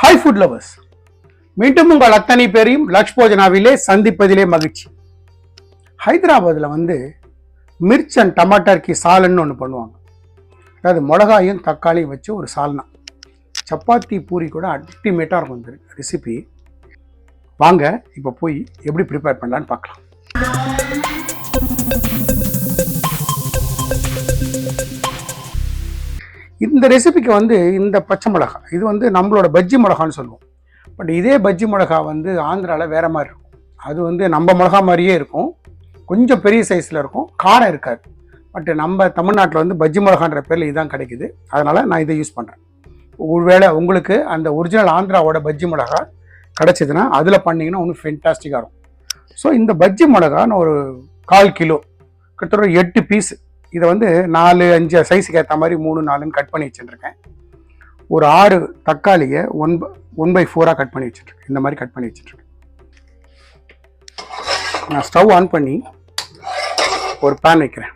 Hi food lovers மீண்டும் உங்கள் அத்தனை பேரையும் லக்ஷ் போஜனாவிலே சந்திப்பதிலே மகிழ்ச்சி. ஹைதராபாத்தில் வந்து மிர்ச் அண்ட் டமாட்டர்கி சாலன்னு ஒன்று பண்ணுவாங்க. அதாவது மிளகாயும் தக்காளியும் வச்சு ஒரு சால்னா. சப்பாத்தி பூரி கூட அல்டிமேட்டாக இருக்கும் இந்த ரெசிபி வாங்க இப்போ போய் எப்படி ப்ரிப்பேர் பண்ணலான்னு பார்க்கலாம். இந்த ரெசிபிக்கு வந்து இந்த பச்சை மிளகா. இது வந்து நம்மளோட பஜ்ஜி மிளகான்னு சொல்லுவோம். பட் இதே பஜ்ஜி மிளகா வந்து ஆந்திராவில் வேறு மாதிரி இருக்கும். அது வந்து நம்ம மிளகா மாதிரியே இருக்கும். கொஞ்சம் பெரிய சைஸில் இருக்கும். காரம் இருக்காது. பட் நம்ம தமிழ்நாட்டில் வந்து பஜ்ஜி மிளகான்ற பேரில் இதுதான் கிடைக்குது. அதனால் நான் இதை யூஸ் பண்ணுறேன் ஒருவேளை உங்களுக்கு அந்த ஒரிஜினல் ஆந்திராவோட பஜ்ஜி மிளகா கிடச்சிதுன்னா அதில் பண்ணிங்கன்னா ஒன்றும் ஃபென்டாஸ்டிக்காக இருக்கும். ஸோ இந்த பஜ்ஜி மிளகா நான் ஒரு கால் கிலோ கிட்டத்தட்ட எட்டு பீஸு இதை வந்து நாலு அஞ்சு சைஸுக்கு ஏற்ற மாதிரி மூணு நாலுன்னு கட் பண்ணி வச்சுட்டுருக்கேன் ஒரு ஆறு தக்காளியை ஒன் ஒன் பை ஃபோராக கட் பண்ணி வச்சுட்ருக்கேன் இந்த மாதிரி கட் பண்ணி வச்சுட்ருக்கேன் நான் ஸ்டவ் ஆன் பண்ணி ஒரு பேன் வைக்கிறேன்.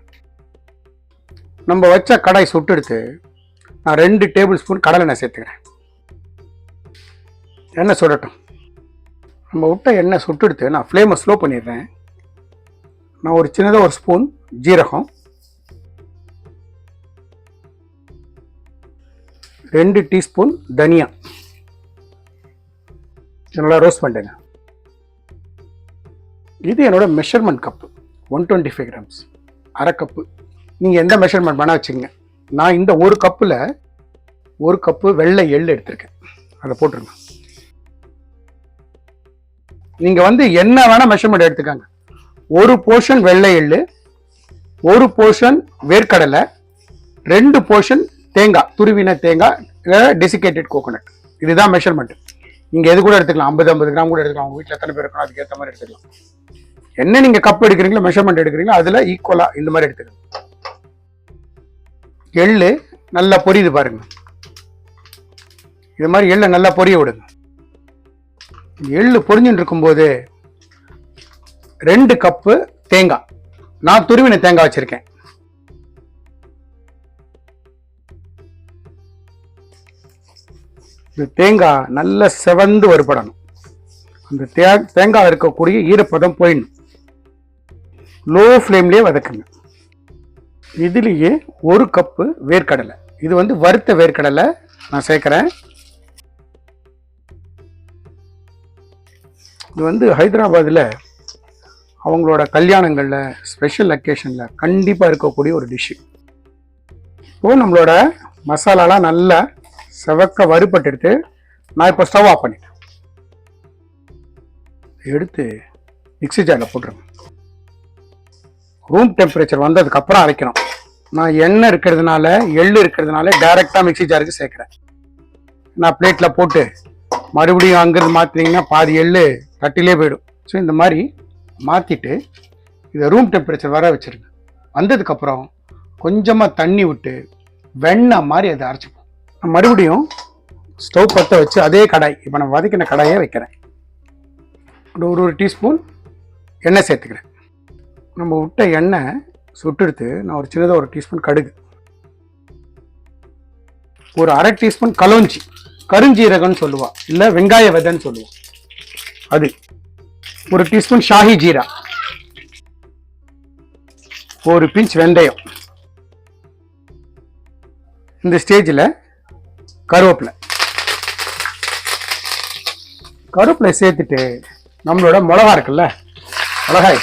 நம்ம வச்ச கடாய் சுட்டு எடுத்து நான் ரெண்டு டேபிள் ஸ்பூன் கடலை எண்ணெய் சேர்த்துக்கிறேன். எண்ணெய் சுடட்டும். நம்ம விட்ட எண்ணெய் சுட்டு எடுத்து நான் ஃப்ளேமை ஸ்லோ பண்ணிடுறேன். நான் ஒரு சின்னதாக ஒரு ஸ்பூன் ஜீரகம் ரெண்டு டீஸ்பூன் தனியா. நல்லா ரோஸ்ட் பண்ணிட்டேங்க இது என்னோட measurement cup one twenty five grams அரை கப்பு நீங்கள் எந்த மெஷர்மெண்ட் வேணால் வச்சுங்க நான் இந்த ஒரு கப்பில் ஒரு கப்பு வெள்ளை எள்ளு எடுத்திருக்கேன். அதை போட்டுருங்க. நீங்கள் வந்து என்ன வேணால் மெஷர்மெண்ட் எடுத்துக்காங்க. ஒரு போர்ஷன் வெள்ளை எள்ளு ஒரு போர்ஷன் வேர்க்கடலை ரெண்டு போர்ஷன் தேங்காய் துருவின தேங்காய் டெசிகேட்டட் கோகோனட் இதுதான் மெஷர்மெண்ட் நீங்கள் எது கூட எடுத்துக்கலாம்? ஐம்பது ஐம்பது கிராம் கூட எடுத்துக்கலாம். உங்கள் வீட்டில் எத்தனை பேர் இருக்கணும் அதுக்கு ஏற்ற மாதிரி எடுத்துக்கலாம். என்ன நீங்கள் கப் எடுக்கிறீங்களோ மெஷர்மெண்ட் எடுக்கிறீங்களோ அதில் ஈக்குவலாக இந்த மாதிரி எடுத்துக்கலாம். எள்ளு நல்லா பொரியுது பாருங்க. இது மாதிரி எள்ளை நல்லா பொரிய விடுங்க. எள்ளு பொரிஞ்சுட்டு இருக்கும்போது ரெண்டு கப்பு தேங்காய். நான் துருவின தேங்காய் வச்சிருக்கேன். இந்த தேங்காய் நல்ல செவந்து வறுபடணும். அந்த தே தேங்காய் இருக்கக்கூடிய ஈரப்பதம் போயிடணும். லோ ஃப்ளேம்லேயே வதக்குங்க. இதுலேயே ஒரு கப்பு வேர்க்கடலை. இது வந்து வறுத்த வேர்க்கடலை நான் சேர்க்குறேன். இது வந்து ஹைதராபாத்தில் அவங்களோட கல்யாணங்களில் ஸ்பெஷல் அக்கேஷனில் கண்டிப்பாக இருக்கக்கூடிய ஒரு டிஷ்ஷு இப்போது நம்மளோட மசாலாலாம் நல்லா செவக்க வறுபட்டு எடுத்து நான் இப்போ ஸ்டவ் ஆஃப் பண்ணிட்டேன். எடுத்து மிக்ஸி ஜாரில் போட்டுருங்க. ரூம் டெம்பரேச்சர் வந்ததுக்கப்புறம் அரைக்கணும். நான் எண்ணெய் இருக்கிறதுனால எள் இருக்கிறதுனால டைரெக்டாக மிக்ஸி ஜாருக்கு சேர்க்குறேன். நான் பிளேட்டில் போட்டு மறுபடியும் அங்கேருந்து மாற்றினீங்கன்னா பாதி எள் தட்டிலே போயிடும். ஸோ இந்த மாதிரி மாற்றிட்டு இதை ரூம் டெம்பரேச்சர் வர வச்சுருங்க. வந்ததுக்கப்புறம் கொஞ்சமாக தண்ணி விட்டு வெண்ணெய் மாதிரி அதை அரைச்சி மறுபடியும் ஸ்டவ் பற்ற வச்சு அதே கடாய் இப்போ நான் வதக்கின கடாயை வைக்கிறேன். ஒரு ஒரு டீஸ்பூன் எண்ணெய் சேர்த்துக்கிறேன். நம்ம விட்ட எண்ணெய் சுட்டெடுத்து நான் ஒரு சின்னதாக ஒரு டீஸ்பூன் கடுகு. ஒரு அரை டீஸ்பூன் கலோஞ்சி கருஞ்சீரகம்னு சொல்லுவாள் இல்லை வெங்காய விதைன்னு சொல்லுவோம் அது. ஒரு டீஸ்பூன் ஷாஹி ஜீரா. ஒரு பிஞ்ச் வெந்தயம். இந்த ஸ்டேஜில் கருவேப்பிலை. கருவேப்பிலை சேர்த்துட்டு நம்மளோட மிளகா இருக்குல்ல மிளகாய்.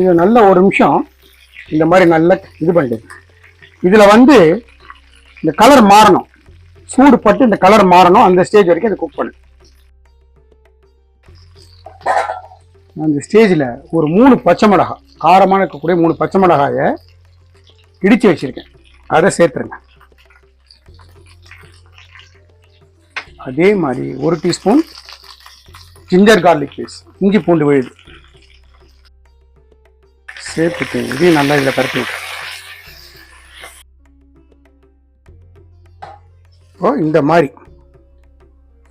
இது நல்ல ஒரு நிமிஷம் இந்த மாதிரி நல்லா இது பண்ணிடுங்க இதில் வந்து இந்த கலர் மாறணும். சூடு பட்டு இந்த கலர் மாறணும். அந்த ஸ்டேஜ் வரைக்கும் அதை குக் பண்ணு. அந்த ஸ்டேஜில் ஒரு மூணு பச்சை மிளகாய் காரமான இருக்கக்கூடிய மூணு பச்சை மிளகாயை இடித்து வச்சுருக்கேன். அதை சேர்த்துருங்க. அதே மாதிரி ஒரு டீஸ்பூன் ஜிஞ்சர் கார்லிக் பேஸ்ட் இஞ்சி பூண்டு விழுது. சேர்த்துட்டு இதையும் நல்லா இதில் பரப்பி விட்டு இப்போ இந்த மாதிரி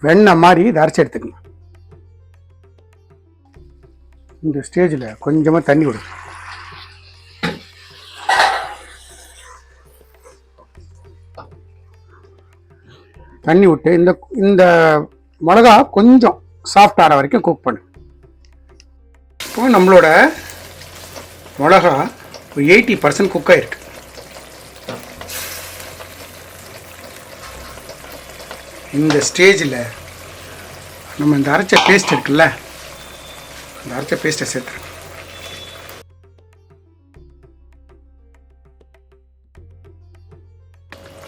வெண்ணெய் மாதிரி இதை அரைச்சி எடுத்துக்கணும். இந்த ஸ்டேஜில் கொஞ்சமாக தண்ணி விடு. தண்ணி விட்டு இந்த இந்த மிளகா கொஞ்சம் சாஃப்ட் ஆகிற வரைக்கும் குக் பண்ணு. இப்போ நம்மளோட மிளகா ஒரு எயிட்டி பர்சன்ட் குக் ஆகிருக்கு இந்த ஸ்டேஜில் நம்ம இந்த அரைச்ச பேஸ்ட் இருக்குல்ல இந்த அரைச்ச பேஸ்ட்டை சேர்த்துருங்க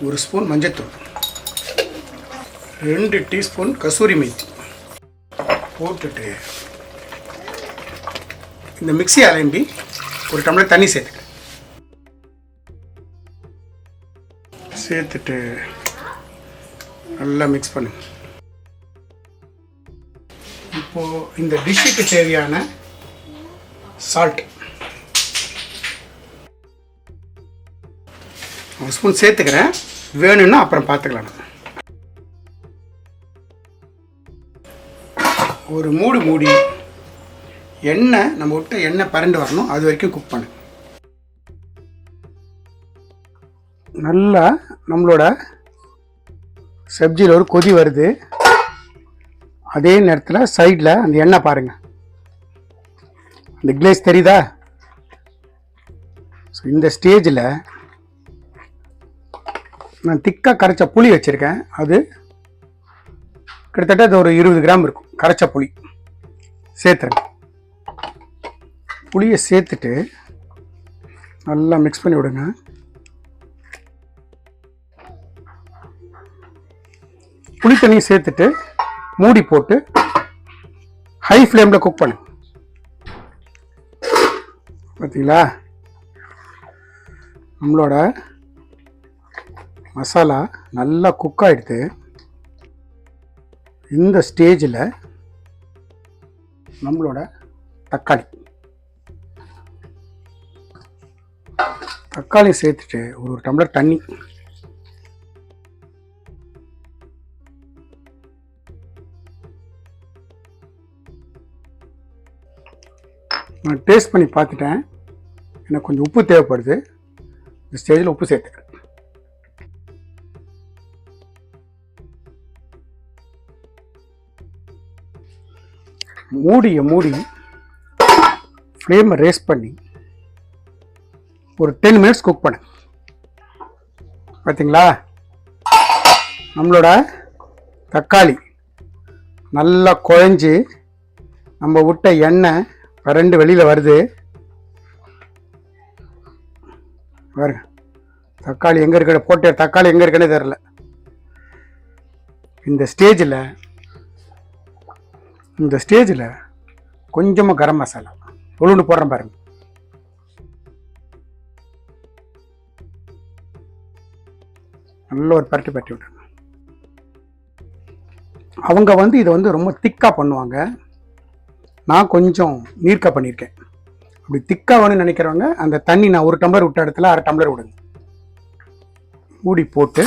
ஒரு ஸ்பூன் மஞ்சத்தூள். ரெண்டு டீஸ்பூன் கசூரி மெத்தி. போட்டுட்டு இந்த மிக்சி அலம்பி ஒரு டம்ளர் தண்ணி சேர்த்து சேர்த்துட்டு நல்லா மிக்ஸ் பண்ணுங்க. இப்போது இந்த டிஷ்ஷுக்கு தேவையான சால்ட் ஒரு ஸ்பூன் சேர்த்துக்கிறேன். வேணும்னா அப்புறம் பார்த்துக்கலாம். ஒரு மூடு மூடி எண்ணெய் நம்ம விட்டு எண்ணெய் பரண்டு வரணும். அது வரைக்கும் குக் பண்ணு. நல்லா நம்மளோட சப்ஜியில் ஒரு கொதி வருது. அதே நேரத்தில் சைடில் அந்த எண்ணெய் பாருங்கள் அந்த கிளேஸ் தெரியுதா? ஸோ இந்த ஸ்டேஜில் நான் திக்காக கரைச்ச புளி வச்சுருக்கேன். அது கிட்டத்தட்ட அது ஒரு இருபது கிராம் இருக்கும். கரைச்ச புளி. சேர்த்துருங்க. புளியை சேர்த்துட்டு நல்லா மிக்ஸ் பண்ணி விடுங்க. புளி தண்ணியை சேர்த்துட்டு மூடி போட்டு ஹை ஃப்ளேமில் குக் பண்ணு. பார்த்தீங்களா நம்மளோட மசாலா நல்லா குக் ஆகிடுது இந்த ஸ்டேஜில் நம்மளோட தக்காளி. தக்காளி சேர்த்துட்டு ஒரு ஒரு டம்ளர் தண்ணி. நான் டேஸ்ட் பண்ணி பார்த்துட்டேன். எனக்கு கொஞ்சம் உப்பு தேவைப்படுது. இந்த ஸ்டேஜில் உப்பு சேர்த்துக்கிறேன். மூடியை மூடி ஃப்ளேமை ரேஸ் பண்ணி ஒரு டென் மினிட்ஸ் குக் பண்ணு. பார்த்தீங்களா நம்மளோட தக்காளி நல்லா குழஞ்சி நம்ம விட்ட எண்ணெய் ரெண்டு வெளியில் வருது. பாருங்க தக்காளி எங்கே இருக்க போட்ட தக்காளி எங்கே இருக்குன்னே தெரில இந்த ஸ்டேஜில் இந்த ஸ்டேஜில் கொஞ்சமாக கரம் மசாலா உளுந்து போடுறேன் பாருங்க. நல்ல ஒரு பரட்டி பரட்டி விட்டுருங்க. அவங்க வந்து இதை வந்து ரொம்ப திக்காக பண்ணுவாங்க. நான் கொஞ்சம் நீர்க்க பண்ணியிருக்கேன். அப்படி திக்காக வேணும்னு நினைக்கிறவங்க அந்த தண்ணி நான் ஒரு டம்ளர் விட்ட இடத்துல அரை டம்ளர் விடுங்க. மூடி போட்டு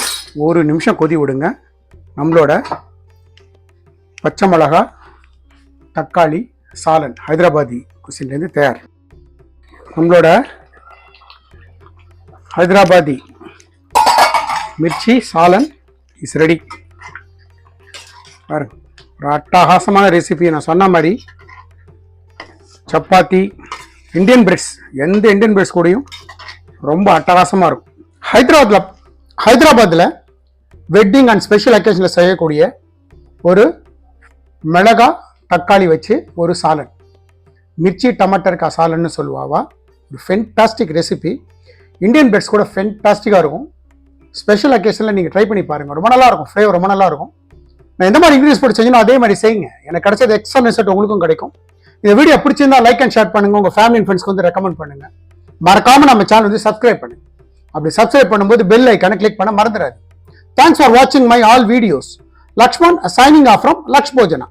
ஒரு நிமிஷம் கொதி விடுங்க. நம்மளோட பச்சை மிளகா தக்காளி சாலன் ஹைதராபாதி குசின்லேருந்து தயார். நம்மளோட ஹைதராபாதி மிர்ச்சி சாலன் இஸ் ரெடி பாருங்க. ஒரு அட்டகாசமான ரெசிபி நான் சொன்ன மாதிரி சப்பாத்தி இந்தியன் பிரெட்ஸ் எந்த இந்தியன் பிரெட்ஸ் கூடயும் ரொம்ப அட்டகாசமாக இருக்கும். ஹைதராபாத்தில் ஹைதராபாத்தில் வெட்டிங் அண்ட் ஸ்பெஷல் அக்கேஷனில் செய்யக்கூடிய ஒரு மிளகா தக்காளி வச்சு ஒரு சாலன் மிர்ச்சி டமாட்டர் சாலன்னு சொல்லுவாவா? ஒரு ஃபென்டாஸ்டிக் ரெசிபி இந்தியன் பிரெட்ஸ் கூட ஃபென்டாஸ்டிக்காக இருக்கும். ஸ்பெஷல் அக்கேஷனில் நீங்கள் ட்ரை பண்ணி பாருங்கள் ரொம்ப நல்லா இருக்கும். ஃப்ளேவர் ரொம்ப நல்லா இருக்கும். நான் எந்த மாதிரி இன்க்ரீஸ் போட்டு செஞ்சனோ அதே மாதிரி செய்யுங்க. எனக்கு கிடைச்சது எக்ஸ்ட்ரா ரிசல்ட் உங்களுக்கும் கிடைக்கும். இந்த வீடியோ பிடிச்சிருந்தா லைக் அண்ட் ஷேர் பண்ணுங்க. உங்க ஃபேமிலி ஃப்ரெண்ட்ஸ்க்கு வந்து ரெக்கமெண்ட் பண்ணுங்க. மறக்காம நம்ம சேனல் வந்து சப்ஸ்கிரைப் பண்ணுங்க. அப்படி சப்ஸ்கிரைப் பண்ணும்போது பெல் ஐக்கான கிளிக் பண்ண மறந்துடாது தேங்க்ஸ் ஃபார் வாட்சிங் my all videos Lakshman signing off from Laksh Bhojana